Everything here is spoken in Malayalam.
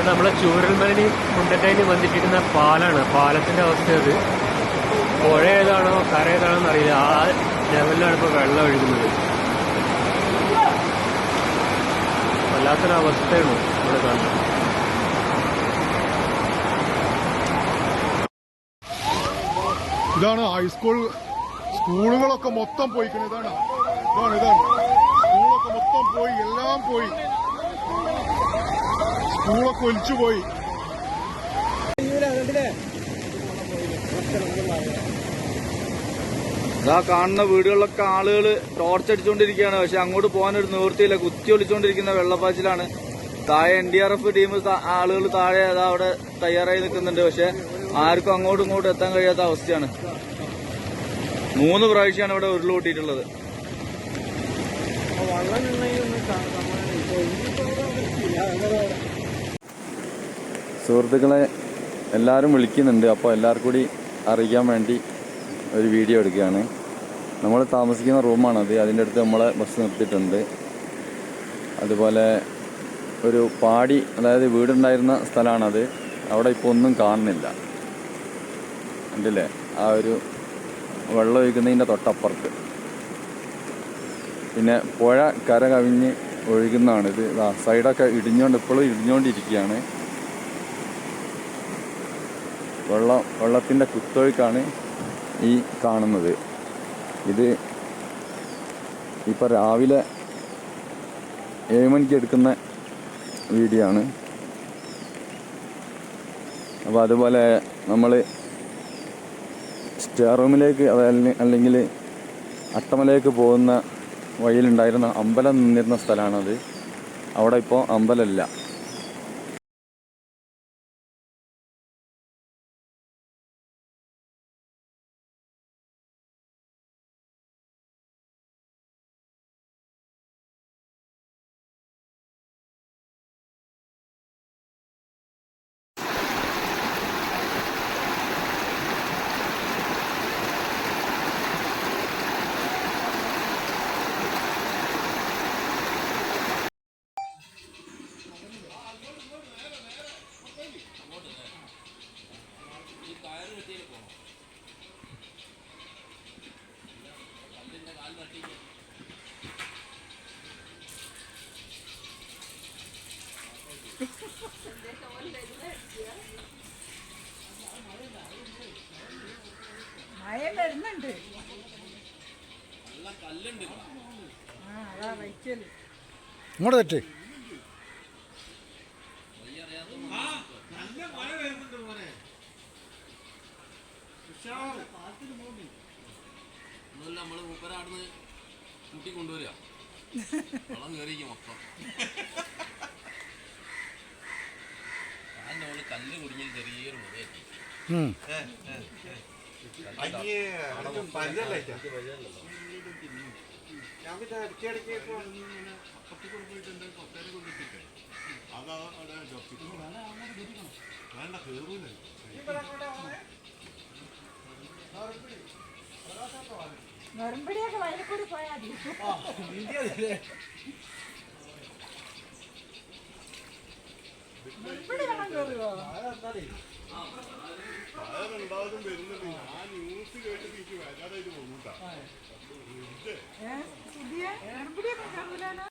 അത് നമ്മളെ ചൂരൽമലനി മുണ്ടറ്റയിൽ വന്നിട്ടിരുന്ന പാലാണ് പാലത്തിന്റെ അവസ്ഥ അത്. പുഴ ഏതാണോ കര ഏതാണോ എന്നറിയില്ല ആ ലെവലിലാണ് ഇപ്പോൾ വെള്ളം ഒഴുകുന്നത്. വല്ലാത്തൊരു അവസ്ഥയാണ് ഇവിടെ കാണുന്നത്. ഇതാണ് ഹൈസ്കൂൾ സ്കൂളുകളൊക്കെ മൊത്തം പോയിക്കുന്നത് ഇതാണ് ഇതാണ് ഇതാണ്. സ്കൂളൊക്കെ മൊത്തം പോയി എല്ലാം പോയി. സ്കൂളൊക്കെ ഒലിച്ചു പോയി. ഇതാ കാണുന്ന വീടുകളിലൊക്കെ ആളുകൾ ടോർച്ച് അടിച്ചുകൊണ്ടിരിക്കുകയാണ് പക്ഷെ അങ്ങോട്ട് പോകാൻ ഒരു നിവൃത്തിയില്ല. കുത്തി ഒളിച്ചുകൊണ്ടിരിക്കുന്ന വെള്ളപ്പാച്ചിലാണ്. താഴെ N D R F team ആളുകൾ താഴെ അതാ അവിടെ തയ്യാറായി നിൽക്കുന്നുണ്ട്. പക്ഷെ ആർക്കും അങ്ങോട്ടും ഇങ്ങോട്ടും എത്താൻ കഴിയാത്ത അവസ്ഥയാണ്. മൂന്ന് പ്രാവശ്യമാണ് ഇവിടെ ഉരുളുകൂട്ടിയിട്ടുള്ളത് സുഹൃത്തുക്കളെ എല്ലാവരും വിളിക്കുന്നുണ്ട്. അപ്പോൾ എല്ലാവർക്കും കൂടി അറിയിക്കാൻ വേണ്ടി ഒരു വീഡിയോ എടുക്കുകയാണ്. നമ്മൾ താമസിക്കുന്ന റൂമാണത്. അതിന്റെ അടുത്ത് നമ്മളെ ബസ് നിർത്തിയിട്ടുണ്ട്. അതുപോലെ ഒരു പാടി അതായത് വീടുണ്ടായിരുന്ന സ്ഥലമാണത്. അവിടെ ഇപ്പോൾ ഒന്നും കാണുന്നില്ല. ഉണ്ടല്ലേ ആ ഒരു വെള്ളം ഒഴിക്കുന്നതിന്റെ തൊട്ടപ്പുറത്ത്. പിന്നെ പുഴ കര കവിഞ്ഞ് ഒഴുകുന്നതാണിത്. സൈഡൊക്കെ ഇടിഞ്ഞുകൊണ്ട് ഇപ്പോഴും ഇടിഞ്ഞുകൊണ്ടിരിക്കുകയാണ്. വെള്ളം വെള്ളത്തിന്റെ കുത്തൊഴുക്കാണ് ഈ കാണുന്നത്. ഇത് ഇപ്പം രാവിലെ ഏഴ് മണിക്ക് എടുക്കുന്ന വീഡിയോ ആണ്. അപ്പോൾ അതുപോലെ നമ്മൾ സ്റ്റെയർ റൂമിലേക്ക് അതായത് അല്ലെങ്കിൽ അട്ടമലയിലേക്ക് പോകുന്ന വഴിയിലുണ്ടായിരുന്ന അമ്പലം നിന്നിരുന്ന സ്ഥലമാണത്. അവിടെ ഇപ്പോൾ അമ്പലമില്ല. മഴ വരുന്നുണ്ട്. ആ അതാ വൈക്കൽ. ഇങ്ങോട്ട് തെറ്റ്. നമ്മൾ മൂപ്പരാടുന്ന് കൂട്ടി കൊണ്ടുവരിക വളം കയറിയിരിക്കും മൊത്തം. അതിന്റെ കല്ല് കുടുങ്ങിയ ചെറിയൊരു മുറിയാക്കി നെറുമ്പടിയൊക്കെ വയലിൽ കൂടി പോയാൽ മതി. നെറുമ്പടി വെള്ളം കയറുമോ ഏ പുതിയ നെറുമ്പടിയൊക്കെ കയറൂലാണ്